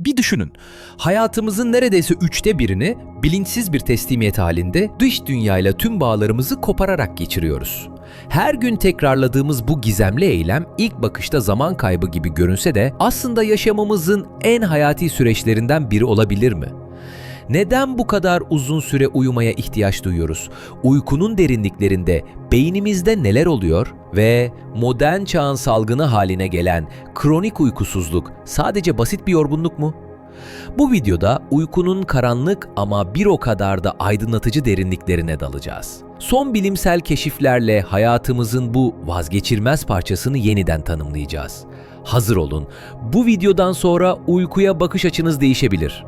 Bir düşünün. Hayatımızın neredeyse üçte birini bilinçsiz bir teslimiyet halinde dış dünyayla tüm bağlarımızı kopararak geçiriyoruz. Her gün tekrarladığımız bu gizemli eylem ilk bakışta zaman kaybı gibi görünse de aslında yaşamımızın en hayati süreçlerinden biri olabilir mi? Neden bu kadar uzun süre uyumaya ihtiyaç duyuyoruz? Uykunun derinliklerinde beynimizde neler oluyor ve modern çağın salgını haline gelen kronik uykusuzluk sadece basit bir yorgunluk mu? Bu videoda uykunun karanlık ama bir o kadar da aydınlatıcı derinliklerine dalacağız. Son bilimsel keşiflerle hayatımızın bu vazgeçilmez parçasını yeniden tanımlayacağız. Hazır olun. Bu videodan sonra uykuya bakış açınız değişebilir.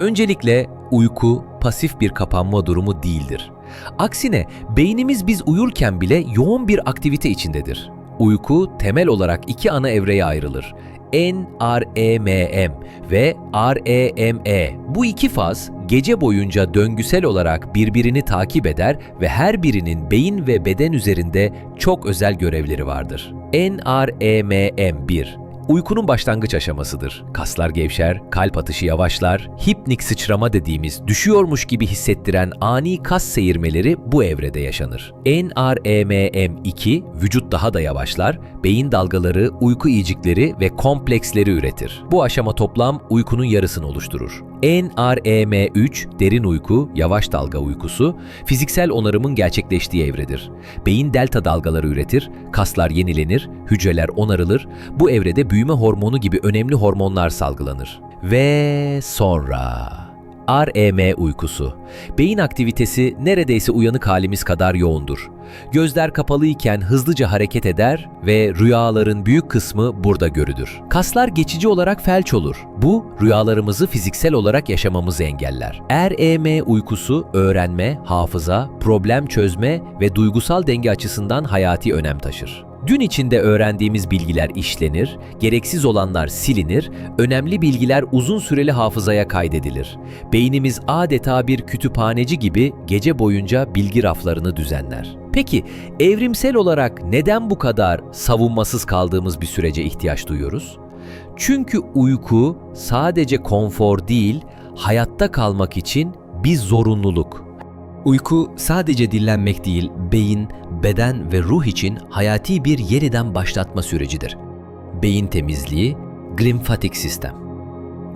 Öncelikle uyku pasif bir kapanma durumu değildir. Aksine beynimiz biz uyurken bile yoğun bir aktivite içindedir. Uyku temel olarak iki ana evreye ayrılır. NREMM ve REME. Bu iki faz gece boyunca döngüsel olarak birbirini takip eder ve her birinin beyin ve beden üzerinde çok özel görevleri vardır. NREMM1 Uykunun başlangıç aşamasıdır. Kaslar gevşer, kalp atışı yavaşlar, hipnik sıçrama dediğimiz düşüyormuş gibi hissettiren ani kas seyirmeleri bu evrede yaşanır. NREMM2 vücut daha da yavaşlar, beyin dalgaları, uyku iyicikleri ve kompleksleri üretir. Bu aşama toplam uykunun yarısını oluşturur. NREM3 derin uyku, yavaş dalga uykusu, fiziksel onarımın gerçekleştiği evredir. Beyin delta dalgaları üretir, kaslar yenilenir, hücreler onarılır, bu evrede büyüme hormonu gibi önemli hormonlar salgılanır. Ve sonra... REM uykusu. Beyin aktivitesi neredeyse uyanık halimiz kadar yoğundur. Gözler kapalıyken hızlıca hareket eder ve rüyaların büyük kısmı burada görülür. Kaslar geçici olarak felç olur. Bu rüyalarımızı fiziksel olarak yaşamamızı engeller. REM uykusu öğrenme, hafıza, problem çözme ve duygusal denge açısından hayati önem taşır. Gün içinde öğrendiğimiz bilgiler işlenir, gereksiz olanlar silinir, önemli bilgiler uzun süreli hafızaya kaydedilir. Beynimiz adeta bir kütüphaneci gibi gece boyunca bilgi raflarını düzenler. Peki evrimsel olarak neden bu kadar savunmasız kaldığımız bir sürece ihtiyaç duyuyoruz? Çünkü uyku sadece konfor değil, hayatta kalmak için bir zorunluluk. Uyku sadece dinlenmek değil, beyin, beden ve ruh için hayati bir yeniden başlatma sürecidir. Beyin temizliği, glimfatik sistem.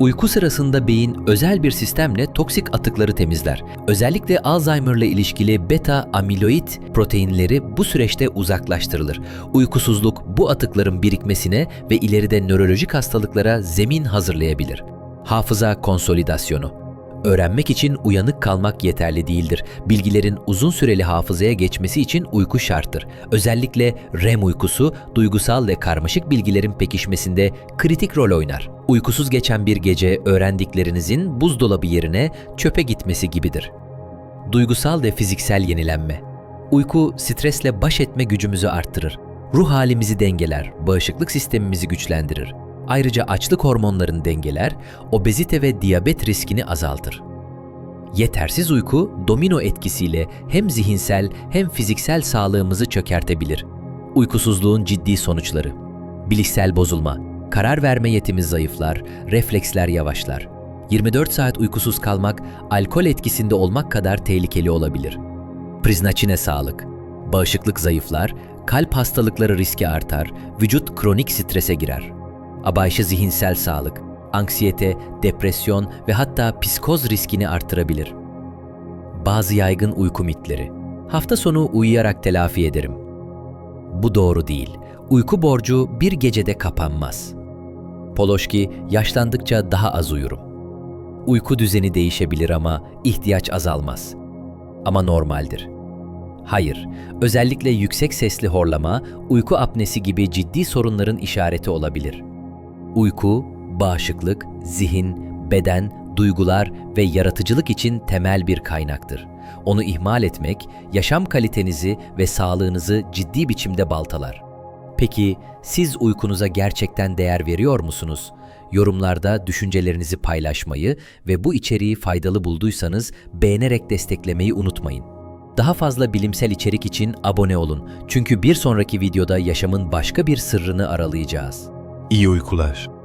Uyku sırasında beyin özel bir sistemle toksik atıkları temizler. Özellikle Alzheimer'la ilişkili beta amiloid proteinleri bu süreçte uzaklaştırılır. Uykusuzluk bu atıkların birikmesine ve ileride nörolojik hastalıklara zemin hazırlayabilir. Hafıza konsolidasyonu Öğrenmek için uyanık kalmak yeterli değildir. Bilgilerin uzun süreli hafızaya geçmesi için uyku şarttır. Özellikle REM uykusu duygusal ve karmaşık bilgilerin pekişmesinde kritik rol oynar. Uykusuz geçen bir gece öğrendiklerinizin buzdolabı yerine çöpe gitmesi gibidir. Duygusal ve fiziksel yenilenme. Uyku stresle baş etme gücümüzü arttırır. Ruh halimizi dengeler, bağışıklık sistemimizi güçlendirir. Ayrıca açlık hormonlarını dengeler, obezite ve diyabet riskini azaltır. Yetersiz uyku domino etkisiyle hem zihinsel hem fiziksel sağlığımızı çökertebilir. Uykusuzluğun ciddi sonuçları. Bilişsel bozulma, karar verme yetimiz zayıflar, refleksler yavaşlar. 24 saat uykusuz kalmak alkol etkisinde olmak kadar tehlikeli olabilir. Priznaçine sağlık. Bağışıklık zayıflar, kalp hastalıkları riski artar, vücut kronik strese girer. Abayşı zihinsel sağlık, anksiyete, depresyon ve hatta psikoz riskini artırabilir. Bazı yaygın uyku mitleri. Hafta sonu uyuyarak telafi ederim. Bu doğru değil. Uyku borcu bir gecede kapanmaz. Poloşki, yaşlandıkça daha az uyurum. Uyku düzeni değişebilir ama ihtiyaç azalmaz. Ama normaldir. Hayır, özellikle yüksek sesli horlama, uyku apnesi gibi ciddi sorunların işareti olabilir. Uyku, bağışıklık, zihin, beden, duygular ve yaratıcılık için temel bir kaynaktır. Onu ihmal etmek, yaşam kalitenizi ve sağlığınızı ciddi biçimde baltalar. Peki siz uykunuza gerçekten değer veriyor musunuz? Yorumlarda düşüncelerinizi paylaşmayı ve bu içeriği faydalı bulduysanız beğenerek desteklemeyi unutmayın. Daha fazla bilimsel içerik için abone olun. Çünkü bir sonraki videoda yaşamın başka bir sırrını aralayacağız. İyi uykular.